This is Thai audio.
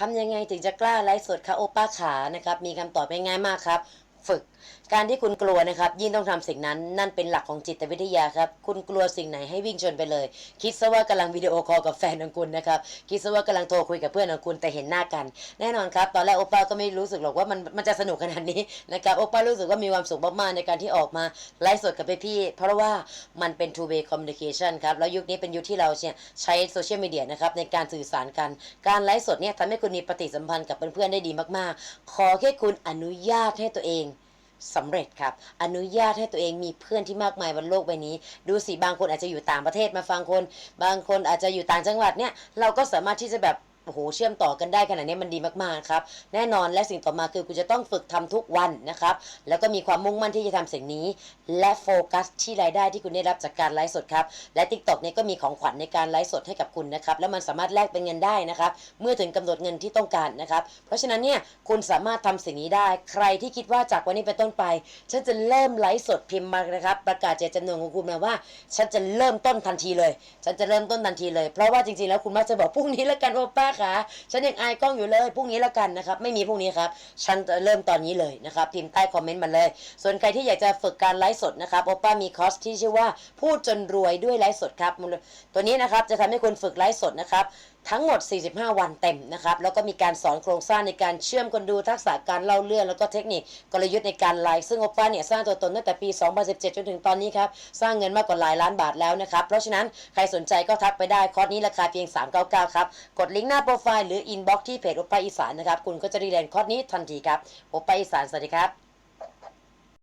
ทำยังไงถึงจะกล้าไลฟ์สดคะโอป้าขานะครับ มีคำตอบง่ายๆมากครับ ฝึก การที่คุณกลัวนะครับ ยิ่งต้องทำสิ่งนั้นนั่นเป็นหลักของจิตวิทยาครับ คุณกลัวสิ่งไหนให้วิ่งชนไปเลย คิดซะว่ากำลังวิดีโอคอลกับแฟนของคุณนะครับคิดซะว่ากำลังโทรคุยกับเพื่อนของคุณแต่เห็นหน้ากัน แน่นอนครับ ตอนแรกโอป้าก็ไม่รู้สึกหรอกว่ามันมันจะสนุกขนาดนี้นะครับโอป้ารู้สึกว่ามีความสุขมากๆในการที่ออกมาไลฟ์สดกับพี่ๆเพราะว่ามันเป็น two way communication ครับแล้วยุคนี้เป็นยุคที่เราเนี่ยใช้โซเชียลมีเดียนะครับในการสื่อสารกันการไลฟ์สดเนี่ยทำให้คุณมีปฏิสัมพันธ์กับเพื่อนๆได้ดีมากๆ ขอแค่คุณอนุญาตให้ตัวเอง สำเร็จครับ อนุญาตให้ตัวเองมีเพื่อนที่มากมายบนโลกใบนี้ ดูสิบางคนอาจจะอยู่ต่างประเทศมาฟังคน บางคนอาจจะอยู่ต่างจังหวัดเนี่ย เราก็สามารถที่จะแบบ โอ้โหเชื่อมต่อกันได้ขนาดนี้มันดีมากๆครับแน่นอนและสิ่งต่อมาคือคุณจะต้องฝึกทำทุกวันนะครับ แล้วก็มีความมุ่งมั่นที่จะทำสิ่งนี้ และโฟกัสที่รายได้ที่คุณได้รับจากการไลฟ์สดครับและ TikTok เนี่ยก็มีของขวัญในการไลฟ์สดให้กับคุณนะครับแล้วมันสามารถแลกเป็นเงินได้นะครับเมื่อถึงกำหนดเงินที่ต้องการนะครับเพราะฉะนั้นเนี่ยคุณสามารถทำสิ่งนี้ได้ ใครที่คิดว่าจากวันนี้เป็นต้นไป ฉันจะเริ่มไลฟ์สดพิมพ์มานะครับประกาศเจตจำนงของคุณมาว่า ฉันจะเริ่มต้นทันทีเลย ฉันจะเริ่มต้นทันทีเลย เพราะว่าจริงๆแล้วคุณมักจะบอกพรุ่งนี้แล้วกันโอป้าคะฉันยังอายกล้องอยู่เลยพรุ่งนี้แล้วกันนะครับไม่มีพรุ่งนี้ครับฉันจะเริ่มตอนนี้เลยนะครับพิมพ์ใต้คอมเมนต์มาเลย ส่วนใครที่อยากจะฝึกการไลฟ์สดนะครับโอป้ามีคอร์สที่ชื่อว่าพูดจนรวยด้วยไลฟ์สดครับตัวนี้นะครับจะทำให้คุณฝึกไลฟ์สดนะครับทั้งหมด 45 วันเต็มนะครับ แล้วก็มีการสอนโครงสร้างในการเชื่อมคนดูทักษะการเล่าเรื่อง แล้วก็เทคนิคกลยุทธ์ในการไลฟ์ซึ่งโอป้าเนี่ยสร้างตัวตนตั้งแต่ปี 2017 จนถึงตอนนี้ครับ สร้างเงินมากกว่าหลายล้านบาทแล้วนะครับ เพราะฉะนั้นใครสนใจก็ทักไปได้คอร์สนี้ราคาเพียง 399 ครับ กดลิงก์หน้าโปรไฟล์หรืออินบ็อกซ์ที่เพจโอป้าอีสานนะครับ คุณก็จะได้เรียนคอร์สนี้ทันทีครับโอป้าอีสานสวัสดีครับ